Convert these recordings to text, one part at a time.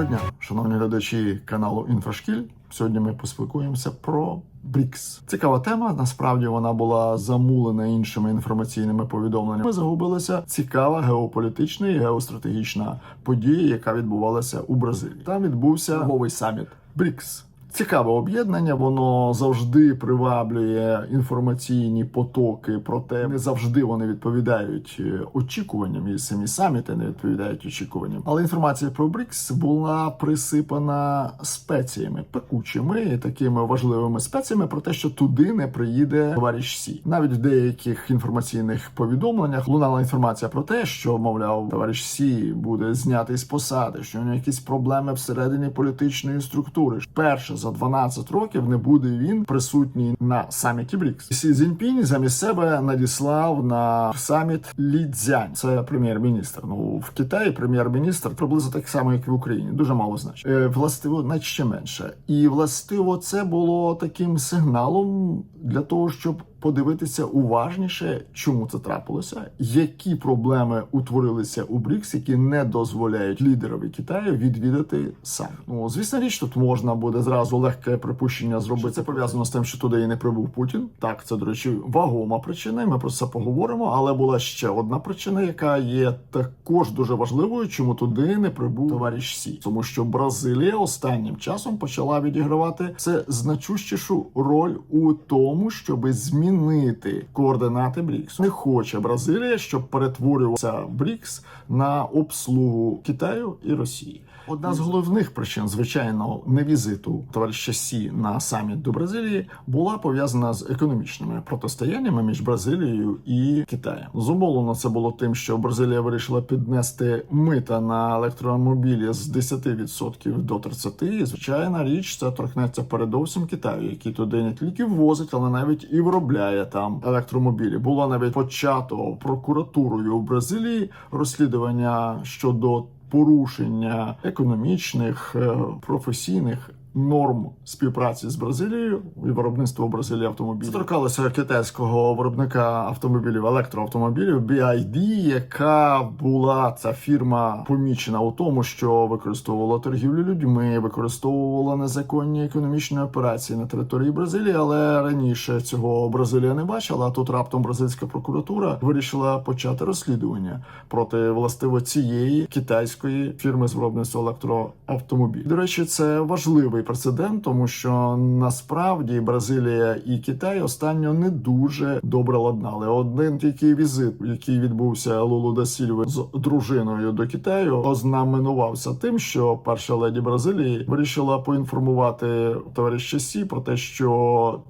Доброго дня, шановні глядачі каналу Інфрашкіль. Сьогодні ми поспілкуємося про БРІКС. Цікава тема. Насправді вона була замулена іншими інформаційними повідомленнями. Ми загубилася цікава геополітична і геостратегічна подія, яка відбувалася у Бразилії. Там відбувся новий саміт БРІКС. Цікаве об'єднання, воно завжди приваблює інформаційні потоки, проте не завжди вони відповідають е, очікуванням, і самі саміти не відповідають очікуванням. Але інформація про БРІКС була присипана спеціями, пекучими такими важливими спеціями про те, що туди не приїде товариш Сі. Навіть в деяких інформаційних повідомленнях лунала інформація про те, що мовляв, товариш Сі буде знятий з посади, що у нього якісь проблеми всередині політичної структури. Перше за 12 років не буде він присутній на саміті БРІКС. Сі Цзіньпінь замість себе надіслав на саміт Лі Цзянь. Це прем'єр-міністр. Ну в Китаї прем'єр-міністр приблизно так само, як і в Україні. Дуже мало значить. Е, властиво, навіть ще менше. І властиво це було таким сигналом для того, щоб подивитися уважніше, чому це трапилося, які проблеми утворилися у БРІКС, які не дозволяють лідерові Китаю відвідати саміт. Ну звісно, річ тут можна буде зразу легке припущення зробити. Це пов'язано з тим, що туди і не прибув Путін. Так, це до речі, вагома причина. і Ми про це поговоримо. Але була ще одна причина, яка є також дуже важливою, чому туди не прибув товариш Сі, тому що Бразилія останнім часом почала відігравати це значущішу роль у тому, щоби змінити змінити координати БРІКСу. Не хоче Бразилія, щоб перетворювався БРІКС на обслугу Китаю і Росії. Одна з головних причин, звичайно, не візиту товариша Сі на саміт до Бразилії була пов'язана з економічними протистояннями між Бразилією і Китаєм. Зумовлено це було тим, що Бразилія вирішила піднести мита на електромобілі з 10% до 30%. І, звичайна річ, це торкнеться передовсім Китаю, який туди не тільки ввозить, але навіть і виробляє там електромобілі. Було навіть почато прокуратурою в Бразилії розслідування щодо порушення економічних е, професійних. Норм співпраці з Бразилією і виробництво в Бразилії автомобілів Це торкалося китайського виробника автомобілів електроавтомобілів BID, яка була ця фірма помічена у тому, що використовувала торгівлю людьми, використовувала незаконні економічні операції на території Бразилії, але раніше цього Бразилія не бачила. А тут раптом бразильська прокуратура вирішила почати розслідування проти властиво цієї китайської фірми з виробництва електроавтомобілів. До речі, це важливий прецедент, тому що насправді Бразилія і Китай останньо не дуже добре ладнали. Один тільки візит, який відбувся Лулу да Сільви з дружиною до Китаю, ознаменувався тим, що перша леді Бразилії вирішила поінформувати товариша Сі про те, що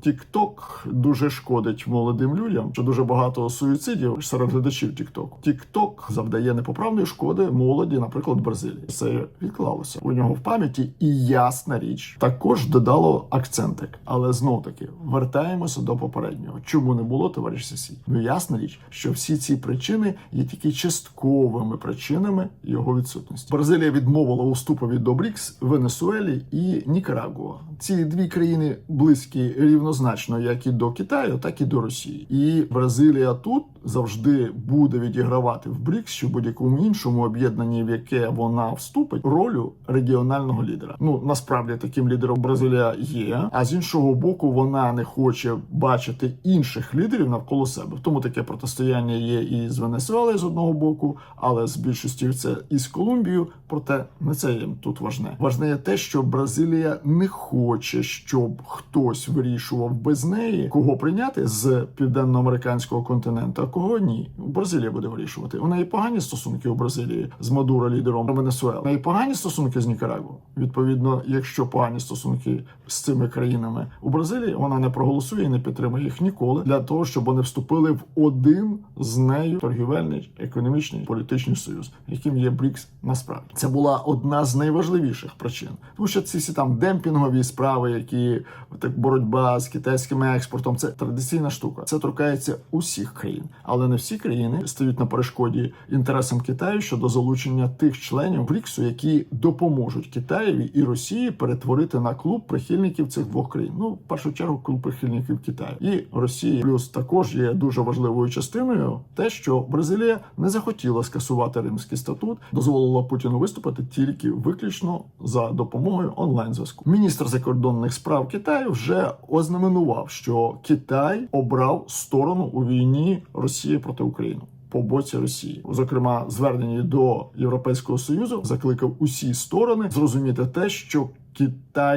TikTok дуже шкодить молодим людям, що дуже багато суїцидів серед глядачів TikTok. TikTok завдає непоправної шкоди молоді, наприклад, Бразилії. Це відклалося у нього в пам'яті, і ясна річ також додало акцентик. Але знов таки вертаємося до попереднього. Чому не було товариша Сі? Ну ясна річ, що всі ці причини є тільки частковими причинами його відсутності. Бразилія відмовила уступові до БРІКС Венесуелі і Нікарагуа. Ці дві країни близькі рівнозначно як і до Китаю, так і до Росії. І Бразилія тут завжди буде відігравати в БРІКС чи будь-якому іншому об'єднанні, в яке вона вступить, ролю регіонального лідера. Ну насправді таким лідером Бразилія є. А з іншого боку, вона не хоче бачити інших лідерів навколо себе. Тому таке протистояння є і з Венесуелою з одного боку, але з більшістю це і з Колумбією. Проте не це їм тут важне. Важне є те, що Бразилія не хоче, щоб хтось вирішував без неї, кого прийняти з південноамериканського континенту, а кого ні. Бразилія буде вирішувати. У неї погані стосунки у Бразилії з Мадуро лідером Венесуели. У неї погані стосунки з Нікарагу. Відповідно, якщо погані стосунки з цими країнами у Бразилії, вона не проголосує і не підтримує їх ніколи для того, щоб вони вступили в один з нею торгівельний, економічний політичний союз, яким є БРІКС насправді. Це була одна з найважливіших причин, тому що ці всі там демпінгові справи, які так боротьба з китайським експортом, це традиційна штука. Це торкається усіх країн. Але не всі країни стають на перешкоді інтересам Китаю щодо залучення тих членів БРІКСу, які допоможуть Китаєві і Росії перетворити на клуб прихильників цих двох країн. Ну, в першу чергу, клуб прихильників Китаю і Росії. Плюс також є дуже важливою частиною те, що Бразилія не захотіла скасувати римський статут, дозволила Путіну виступити тільки виключно за допомогою онлайн зв'язку. Міністр закордонних справ Китаю вже ознаменував, що Китай обрав сторону у війні Росії проти України. По боці Росії, зокрема, звернені до Європейського союзу, закликав усі сторони зрозуміти те, що Китай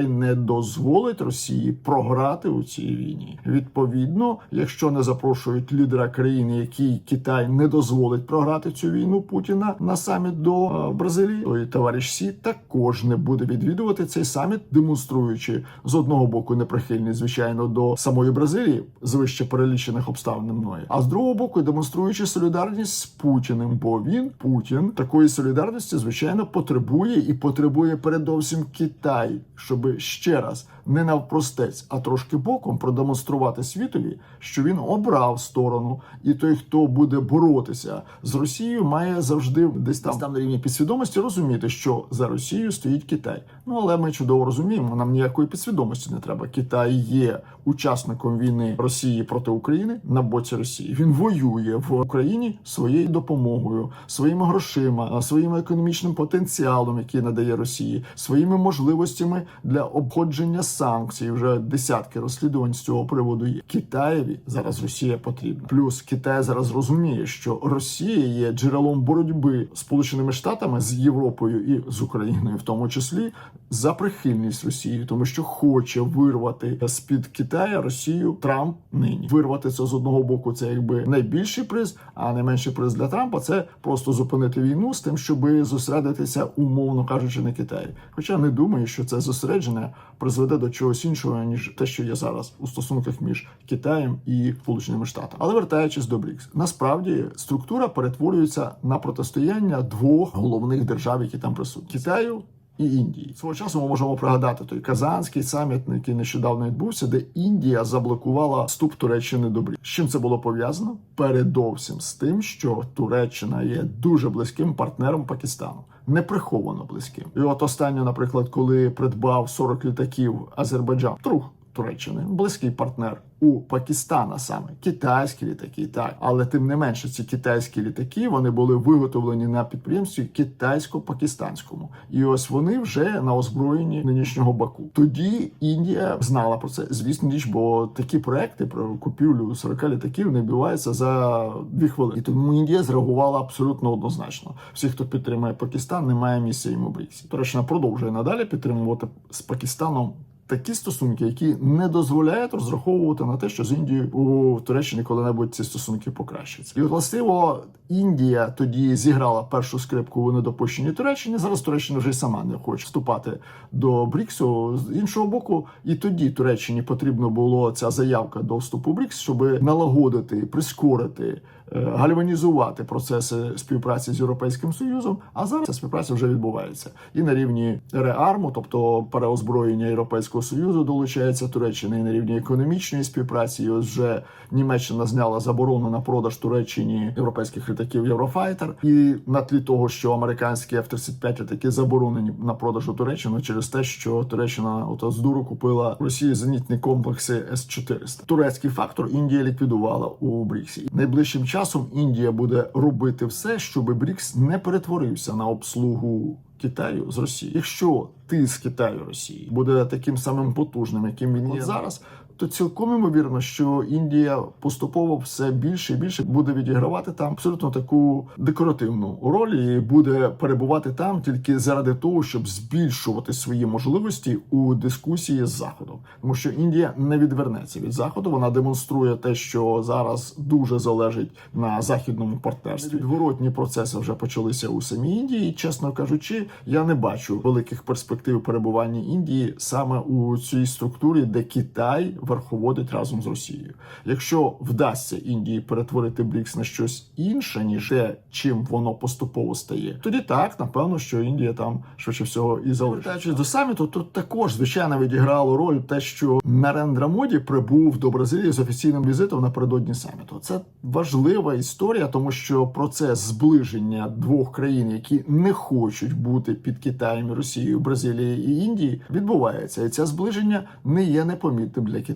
не дозволить Росії програти у цій війні. Відповідно, якщо не запрошують лідера країни, який Китай не дозволить програти цю війну Путіна на саміт до е, Бразилії, то і товариш Сі також не буде відвідувати цей саміт, демонструючи з одного боку неприхильність, звичайно, до самої Бразилії з вище перелічених обставин мною, а з другого боку демонструючи солідарність з Путіним, бо він Путін такої солідарності, звичайно, потребує і потребує передовсім Китай, щоб ще раз не навпростець, а трошки боком продемонструвати світові, що він обрав сторону, і той, хто буде боротися з Росією, має завжди десь там, там на рівні підсвідомості розуміти, що за Росією стоїть Китай. Ну але ми чудово розуміємо, нам ніякої підсвідомості не треба. Китай є учасником війни Росії проти України на боці Росії. Він воює в Україні своєю допомогою, своїми грошима, своїм економічним потенціалом, який надає Росії, своїми можливостями для обходження санкцій. Вже десятки розслідувань з цього приводу є. Китаєві зараз Росія потрібна. Плюс Китай зараз розуміє, що Росія є джерелом боротьби з Сполученими Штатами з Європою і з Україною, в тому числі за прихильність Росії, тому що хоче вирвати з під Китая Росію Трамп нині. Вирвати це з одного боку. Це якби найбільший приз, а найменший приз для Трампа це просто зупинити війну з тим, щоб зосередитися, умовно кажучи, на Китаї. Хоча не думаю, що це зосередження призведе до чогось іншого ніж те, що є зараз у стосунках між Китаєм і Сполученими Штатами. Але вертаючись до БРІКС, насправді структура перетворюється на протистояння двох головних держав, які там присутні Китаю. І Індії свого часу ми можемо пригадати той казанський саміт, який нещодавно відбувся, де Індія заблокувала вступ Туреччини до БРІКС. З чим це було пов'язано? Передовсім з тим, що Туреччина є дуже близьким партнером Пакистану. Неприховано близьким, і от останнє, наприклад, коли придбав 40 літаків Азербайджан, друг Туреччини, близький партнер у Пакистана саме китайські літаки, так але тим не менше, ці китайські літаки вони були виготовлені на підприємстві китайсько-пакистанському, і ось вони вже на озброєнні нинішнього Баку. Тоді Індія знала про це, звісно річ, бо такі проекти про купівлю 40 літаків не відбуваються за дві хвилини. І тому Індія зреагувала абсолютно однозначно. Всі, хто підтримує Пакистан, не має місця йому БРІКСі. Туреччина продовжує надалі підтримувати з Пакистаном такі стосунки, які не дозволяють розраховувати на те, що з Індією у Туреччині коли-небудь ці стосунки покращаться. І властиво Індія тоді зіграла першу скрипку у недопущенні Туреччині. Зараз Туреччина вже й сама не хоче вступати до Бріксу. З іншого боку, і тоді Туреччині потрібно було ця заявка до вступу Брікс, щоб налагодити, прискорити. Е, Гальванізувати процеси співпраці з європейським союзом, а зараз ця співпраця вже відбувається і на рівні реарму, тобто переозброєння європейського союзу, долучається Туреччина, і на рівні економічної співпраці. І ось вже Німеччина зняла заборону на продаж Туреччині європейських літаків Єврофайтер, і на тлі того, що американські F-35 літаки заборонені на продаж у Туреччину через те, що Туреччина ото з дуру купила Росії зенітні комплекси С-400. Турецький фактор Індія ліквідувала у Бріксі. Найближчим часом Індія буде робити все, щоб Брікс не перетворився на обслугу. Китаю з Росії, якщо тиск Китаю Росії буде таким самим потужним, яким він є зараз, то цілком ймовірно, що Індія поступово все більше і більше буде відігравати там абсолютно таку декоративну роль і буде перебувати там тільки заради того, щоб збільшувати свої можливості у дискусії з заходом, тому що Індія не відвернеться від заходу. Вона демонструє те, що зараз дуже залежить на західному партнерстві. Відворотні процеси вже почалися у самій Індії. І, чесно кажучи, я не бачу великих перспектив перебування Індії саме у цій структурі, де Китай в верховодить разом з Росією. Якщо вдасться Індії перетворити БРІКС на щось інше, ніж те, чим воно поступово стає, тоді так напевно, що Індія там швидше всього і залишиться. До саміту, тут також звичайно відіграло роль те, що Нарендра Моді прибув до Бразилії з офіційним візитом напередодні саміту. Це важлива історія, тому що процес зближення двох країн, які не хочуть бути під Китаєм, Росією, Бразилією і Індією, відбувається, і це зближення не є непомітним для Китаю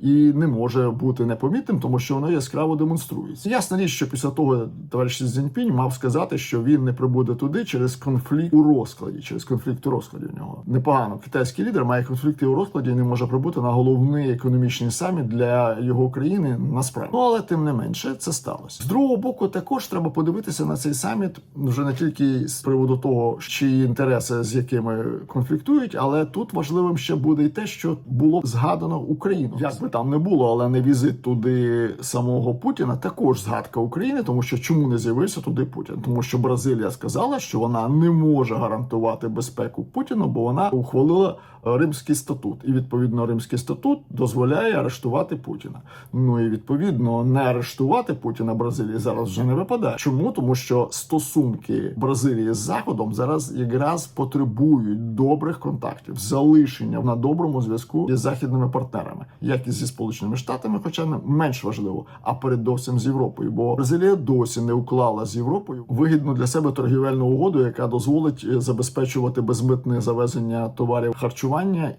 і не може бути непомітним, тому що воно яскраво демонструється. Ясна річ, що після того товариш Сі Цзіньпінь мав сказати, що він не прибуде туди через конфлікт у розкладі, через конфлікт у розкладі у нього непогано. Китайський лідер має конфлікти у розкладі і не може прибути на головний економічний саміт для його країни насправді. Ну але тим не менше це сталося. З другого боку, також треба подивитися на цей саміт вже не тільки з приводу того, чиї інтереси з якими конфліктують, але тут важливим ще буде і те, що було згадано Україну. Як би там не було, але не візит туди самого Путіна, також згадка України, тому що чому не з'явився туди Путін? Тому що Бразилія сказала, що вона не може гарантувати безпеку Путіну, бо вона ухвалила Римський статут, і відповідно Римський статут дозволяє арештувати Путіна. Ну і відповідно не арештувати Путіна Бразилії зараз вже не випадає. Чому? Тому що стосунки Бразилії з Заходом зараз якраз потребують добрих контактів, залишення на доброму зв'язку із західними партнерами, як і зі сполученими штатами, хоча не менш важливо, а передовсім з Європою. Бо Бразилія досі не уклала з Європою вигідну для себе торгівельну угоду, яка дозволить е, забезпечувати безмитне завезення товарів харчування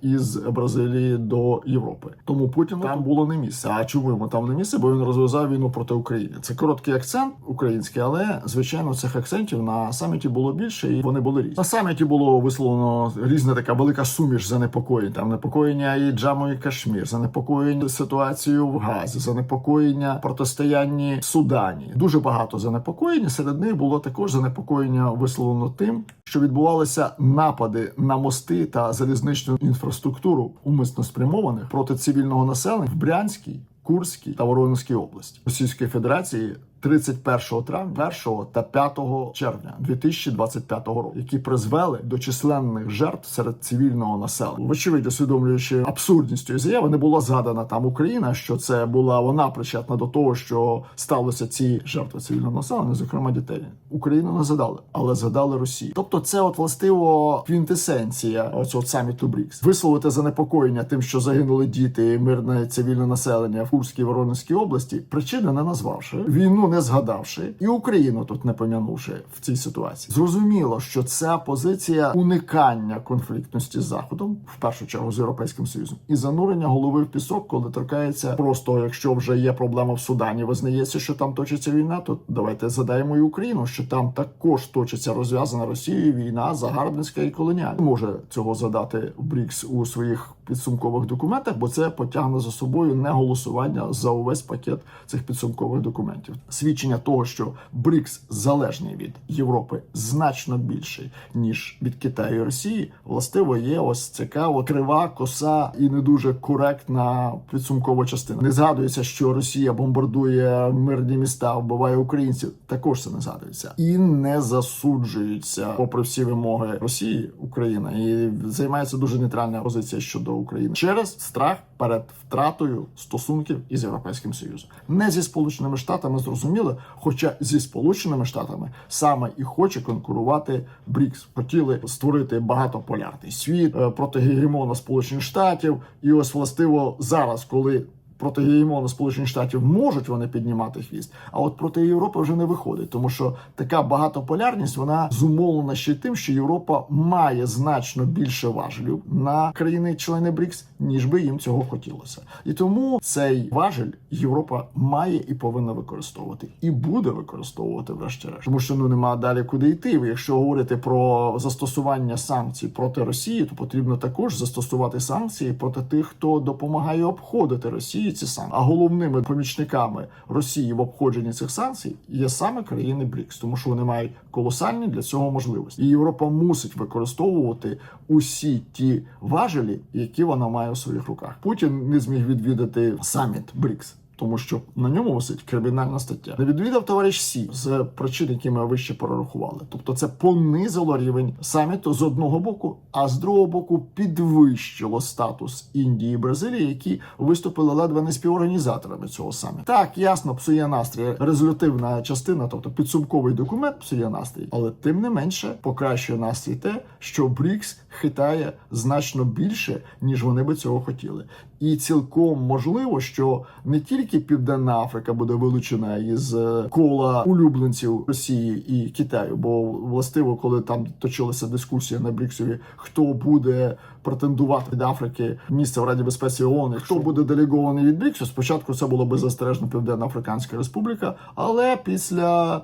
із Бразилії до Європи. Тому Путіну там було не місце. А чому йому там не місце? Бо він розв'язав війну проти України. Це короткий акцент український, але звичайно цих акцентів на саміті було більше, і вони були різні. На саміті було висловлено різна така велика суміш занепокоєнь. Там непокоєння і Джаму і Кашмір, занепокоєння ситуацією в Газі, занепокоєння протистоянні в Судані. Дуже багато занепокоєнь. Серед них було також занепокоєння висловлено тим, що відбувалися напади на мости та залізничну інфраструктуру, умисно спрямованих проти цивільного населення в Брянській. Курській та Воронезькій області Російської Федерації 31 травня, 1 та 5 червня 2025 року, які призвели до численних жертв серед цивільного населення. Вочевидь, усвідомлюючи абсурдність цієї заяви, не була згадана там Україна, що це була вона причетна до того, що сталося ці жертви цивільного населення, зокрема дітей. Україну не згадали, але згадали Росію. Тобто, це от властиво квінтесенція оцього саміту БРІКС. Висловити занепокоєння тим, що загинули діти, мирне цивільне населення в Курській Воронезькій області, причини не назвавши війну, не згадавши, і Україну тут не помянувши в цій ситуації. Зрозуміло, що ця позиція уникання конфліктності з заходом, в першу чергу з європейським союзом, і занурення голови в пісок, коли торкається просто, якщо вже є проблема в Судані, визнається, що там точиться війна, то давайте задаємо і Україну, що там також точиться розв'язана Росією війна загарбницька і колоніальна. Може цього задати БРІКС у своїх підсумкових документах, бо це потягне за собою не голосування за увесь пакет цих підсумкових документів. Свідчення того, що БРІКС залежний від Європи значно більший ніж від Китаю і Росії, властиво є ось цікава крива, коса і не дуже коректна підсумкова частина. Не згадується, що Росія бомбардує мирні міста, вбиває українців. Також це не згадується і не засуджується, попри всі вимоги Росії, Україна і займається дуже нейтральна позиція щодо України через страх перед втратою стосунків із європейським союзом, не зі сполученими штатами зрозуміло, хоча зі сполученими штатами саме і хоче конкурувати БРІКС. Хотіли створити багатополярний світ е, проти гегемона Сполучених Штатів, і ось властиво зараз, коли проти гегемону Сполучених Штатів можуть вони піднімати хвіст, а от проти Європи вже не виходить, тому що така багатополярність вона зумовлена ще тим, що Європа має значно більше важелів на країни-члени БРІКС, ніж би їм цього хотілося, і тому цей важель Європа має і повинна використовувати, і буде використовувати врешті-решт, тому що ну нема далі куди йти. Якщо говорити про застосування санкцій проти Росії, то потрібно також застосувати санкції проти тих, хто допомагає обходити Ці санкції. А головними помічниками Росії в обходженні цих санкцій є саме країни БРІКС, тому що вони мають колосальні для цього можливості. І Європа мусить використовувати усі ті важелі, які вона має у своїх руках. Путін не зміг відвідати саміт БРІКС. Тому що на ньому висить кримінальна стаття. Не відвідав товариш Сі з причин, які ми вище перерахували. Тобто, це понизило рівень саміту з одного боку, а з другого боку підвищило статус Індії і Бразилії, які виступили ледве не співорганізаторами цього саміту. Так, ясно, псує настрій резолютивна частина, тобто підсумковий документ псує настрій, але тим не менше покращує настрій те, що БРІКС хитає значно більше, ніж вони би цього хотіли. І цілком можливо, що не тільки Південна Африка буде вилучена із е, кола улюбленців Росії і Китаю, бо властиво, коли там точилася дискусія на Бріксові, хто буде претендувати від Африки місце в Раді безпеці ООН, і хто? буде делегований від Бріксу, спочатку це була беззастережно Південна Африканська Республіка, але після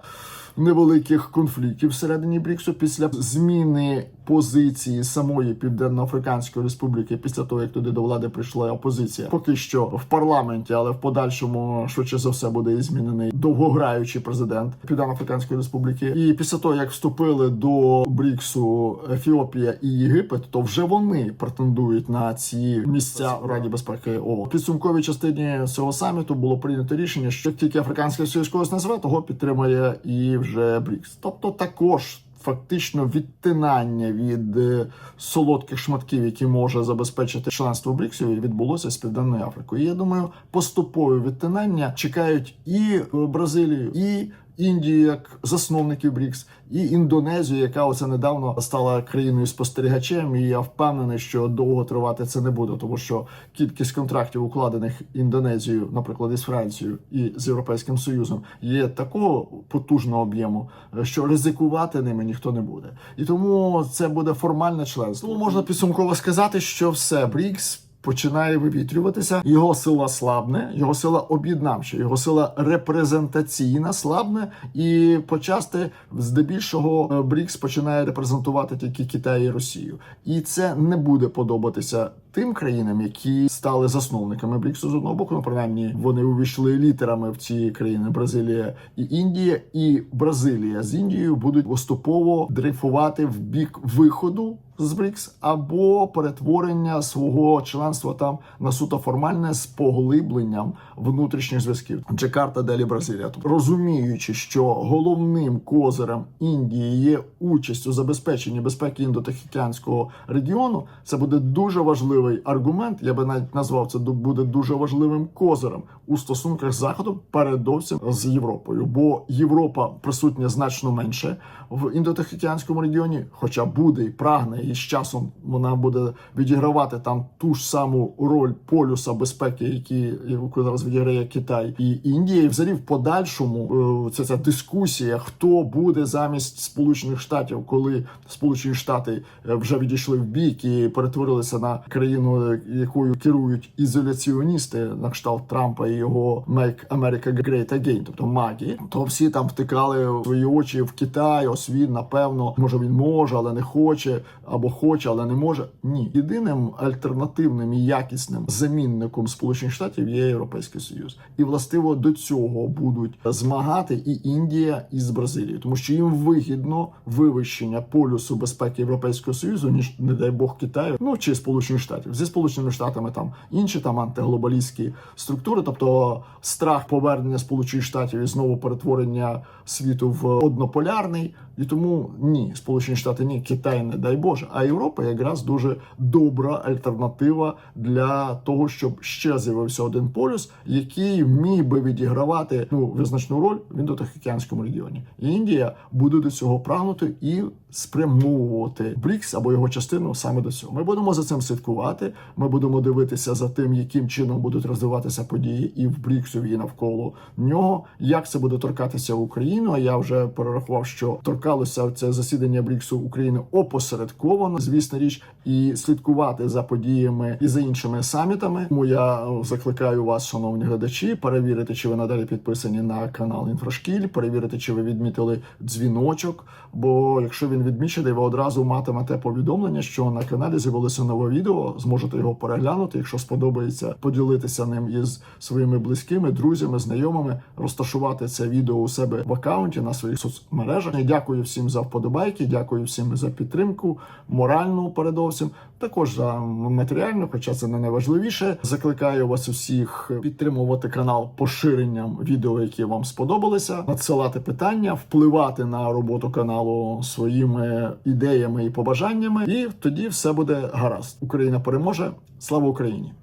невеликих конфліктів всередині Бріксу після зміни позиції самої Південно-Африканської Республіки, після того як туди до влади прийшла опозиція, поки що в парламенті, але в подальшому швидше за все буде і змінений довгограючий президент Південно-Африканської Республіки. І після того як вступили до Бріксу Ефіопія і Єгипет, то вже вони претендують на ці місця в Раді безпеки ООН. Підсумковій частині цього саміту було прийнято рішення, що як тільки Африканський Союз когось назве, того підтримає і вже Брікс. Тобто також. Фактично відтинання від е, солодких шматків, які може забезпечити членство Бріксі, відбулося з Південною Африкою. Я думаю, поступове відтинання чекають і е, Бразилію, і Індію як засновників БРІКС, і Індонезію, яка оце недавно стала країною спостерігачем. І я впевнений, що довго тривати це не буде, тому що кількість контрактів, укладених Індонезією, наприклад, із Францією і з Європейським Союзом, є такого потужного об'єму, що ризикувати ними ніхто не буде. І тому це буде формальне членство. Можна підсумково сказати, що все БРІКС починає вивітрюватися. Його сила слабне, його сила об'єднавча, його сила репрезентаційна слабне, і почасти здебільшого е, БРІКС починає репрезентувати тільки Китай і Росію, і це не буде подобатися. Тим країнам, які стали засновниками БРІКСу з одного боку, ну, принаймні вони увійшли літерами в ці країни Бразилія і Індія, і Бразилія з Індією будуть поступово дрейфувати в бік виходу з БРІКС або перетворення свого членства там на суто формальне з поглибленням внутрішніх зв'язків. Джакарта Делі Бразилія. Тобто, розуміючи, що головним козирем Індії є участь у забезпеченні безпеки індотихоокеанського регіону, це буде дуже важливий аргумент. Я би навіть назвав це буде дуже важливим козирем у стосунках з заходом, передовсім з Європою, бо Європа присутня значно менше в індотихоокеанському регіоні, хоча буде і прагне, і з часом вона буде відігравати там ту ж саму роль полюса безпеки, які зараз відіграє Китай і Індія. І взагалі в подальшому це ця дискусія, хто буде замість Сполучених Штатів, коли Сполучені Штати е, вже відійшли в бік і перетворилися на країну, якою керують ізоляціоністи, на кшталт Трампа і його Make America Great Again, тобто магі, то всі там втикали свої очі в Китай. Ось він напевно може він може, але не хоче, або хоче, але не може. Ні, єдиним альтернативним і якісним замінником Сполучених Штатів є Європейський Союз, і властиво до цього будуть змагати і Індія із Бразилією, тому що їм вигідно вивищення полюсу безпеки Європейського Союзу, ніж не дай Бог Китаю, ну чи Сполучених Штатів зі Сполученими Штатами там інші там антиглобалістські структури, тобто страх повернення Сполучених Штатів і знову перетворення світу в однополярний. І тому ні, Сполучені Штати, ні, Китай, не дай Боже. А Європа якраз дуже добра альтернатива для того, щоб ще з'явився один полюс, який міг би відігравати ну визначну роль в індотихоокеанському регіоні. І Індія буде до цього прагнути і спрямовувати БРІКС або його частину саме до цього. Ми будемо за цим слідкувати. Ми будемо дивитися за тим, яким чином будуть розвиватися події і в БРІКСу, і навколо нього. Як це буде торкатися Україну? А я вже перерахував, що торкалося це засідання БРІКСу України опосередковано, звісна річ, і слідкувати за подіями і за іншими самітами. Тому я закликаю вас, шановні глядачі, перевірити, чи ви надалі підписані на канал Інфрашкіль, перевірити, чи ви відмітили дзвіночок. Бо якщо він відмічений, ви одразу матимете повідомлення, що на каналі з'явилося нове відео зможете його переглянути. Якщо сподобається, поділитися ним із своїми близькими, друзями, знайомими, розташувати це відео у себе в аккаунті на своїх соцмережах. Дякую всім за вподобайки, дякую всім за підтримку, моральну передовсім, також за матеріальну, хоча це не найважливіше. Закликаю вас усіх підтримувати канал поширенням відео, які вам сподобалися, надсилати питання, впливати на роботу каналу своїми ідеями і побажаннями. І тоді все буде гаразд. Україна переможе. Слава Україні!